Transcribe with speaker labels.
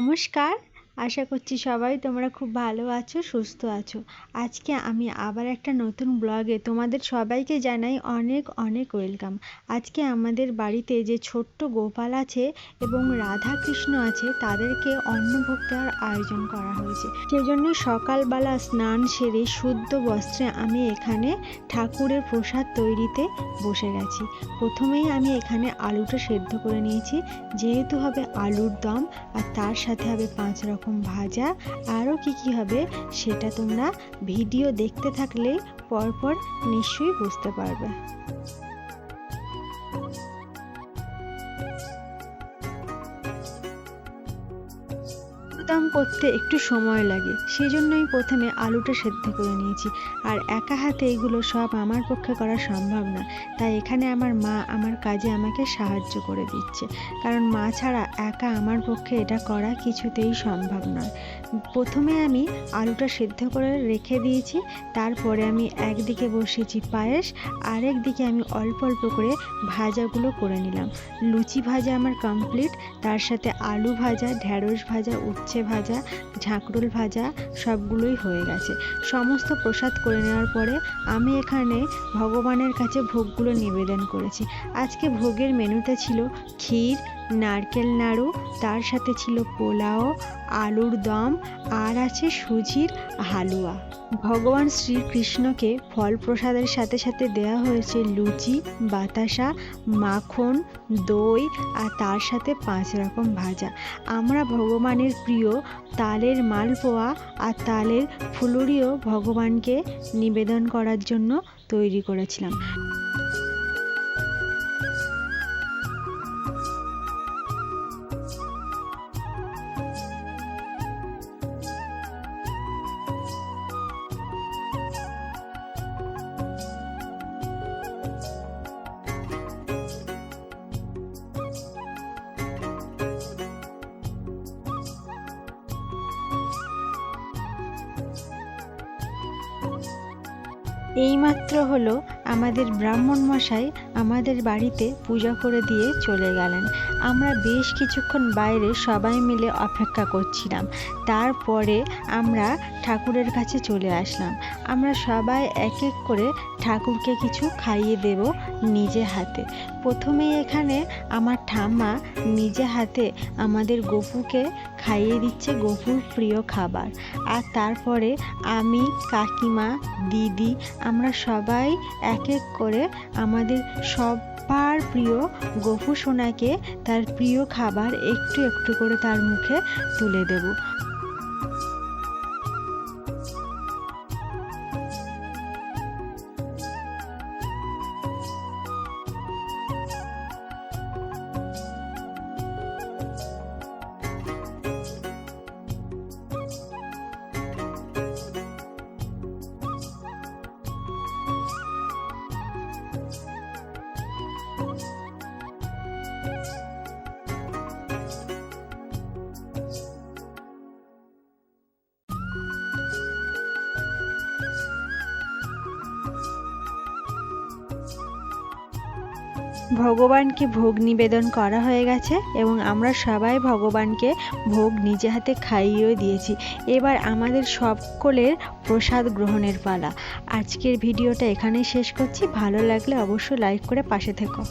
Speaker 1: নমস্কার। আশা করছি সবাই তোমরা খুব ভালো আছো, সুস্থ আছো। আজকে আমি আবার একটা নতুন ব্লগে তোমাদের সবাইকে জানাই অনেক অনেক ওয়েলকাম। আজকে আমাদের বাড়িতে যে ছোট্ট গোপাল আছে এবং রাধা কৃষ্ণ আছে, তাদেরকে অন্নভোগ আয়োজন করা হয়েছে। সেজন্য সকালবেলা স্নান সেরে শুদ্ধ বস্ত্রে আমি এখানে ঠাকুরের প্রসাদ তৈরিতে বসে গেছি। প্রথমেই আমি এখানে আলুটা সেদ্ধ করে নিয়েছি। যেহেতু হবে আলুর দম, আর তার সাথে হবে পাঁচ রকম ভাজা আরও কি কি হবে সেটা তোমরা ভিডিও দেখতে থাকলে পরপর নিশ্চয়ই বুঝতে পারবে। দম করতে একটু সময় লাগে। সেই জন্যই প্রথমে আলুটা সেদ্ধ করে নিয়েছি। আর একা হাতে এগুলো সব আমার পক্ষে করা সম্ভব না। তাই এখানে আমার মা আমার কাজে আমাকে সাহায্য করে দিচ্ছে। কারণ মা ছাড়া একা আমার পক্ষে এটা করা কিছুতেই সম্ভব নয়। প্রথমে আমি আলুটা সেদ্ধ করে রেখে দিয়েছি। তারপরে আমি একদিকে বসিয়েছি পায়েস। আরেক দিকে আমি অল্প অল্প করে ভাজাগুলো করে নিলাম। লুচি ভাজা আমার কমপ্লিট তার সাথে আলু ভাজা ঢ্যাঁড়স ভাজা, উচ্ছে ভাজা, ঝাঁকরুল ভাজা সবগুলোই হয়ে গেছে। সমস্ত প্রসাদ করে নেওয়ার পরে আমি এখানে ভগবানের কাছে ভোগগুলো নিবেদন করেছি। আজকে ভোগের মেনুতে ছিল ক্ষীর, নারকেল নাড়ু, তার সাথে ছিল পোলাও, আলুর দম, আর আছে সুজির হালুয়া। ভগবান শ্রীকৃষ্ণকে ফল প্রসাদের সাথে সাথে দেওয়া হয়েছে লুচি, বাতাসা, মাখন, দই আর তার সাথে পাঁচ রকম ভাজা। আমরা ভগবানের প্রিয় তালের মালপোয়া আর তালের ফুলুরিও ভগবানকে নিবেদন করার জন্য তৈরি করেছিলাম। এইমাত্র হলো আমাদের ব্রাহ্মণ মশাই আমাদের বাড়িতে পূজা করে দিয়ে চলে গেলেন। আমরা বেশ কিছুক্ষণ বাইরে সবাই মিলে অপেক্ষা করছিলাম। তারপরে আমরা ঠাকুরের কাছে চলে আসলাম। আমরা সবাই এক এক করে ঠাকুরকে কিছু খাইয়ে দেব নিজে হাতে। প্রথমে এখানে আমার ঠাম্মা নিজে হাতে আমাদের গপুকে খাইয়ে দিচ্ছে গপুর প্রিয় খাবার। আর তারপরে আমি, কাকিমা, দিদি, আমরা সবাই এক এক এক করে আমাদের সবার প্রিয় গফু সোনাকে তার প্রিয় খাবার একটু একটু করে তার মুখে তুলে দেব। ভগবানকে ভোগ নিবেদন করা হয়ে গেছে এবং আমরা সবাই ভগবানকে ভোগ নিজে হাতে খাইয়েও দিয়েছি। এবার আমাদের সকলের প্রসাদ গ্রহণের পালা। আজকের ভিডিওটা এখানেই শেষ করছি। ভালো লাগলে অবশ্যই লাইক করে পাশে থেকো।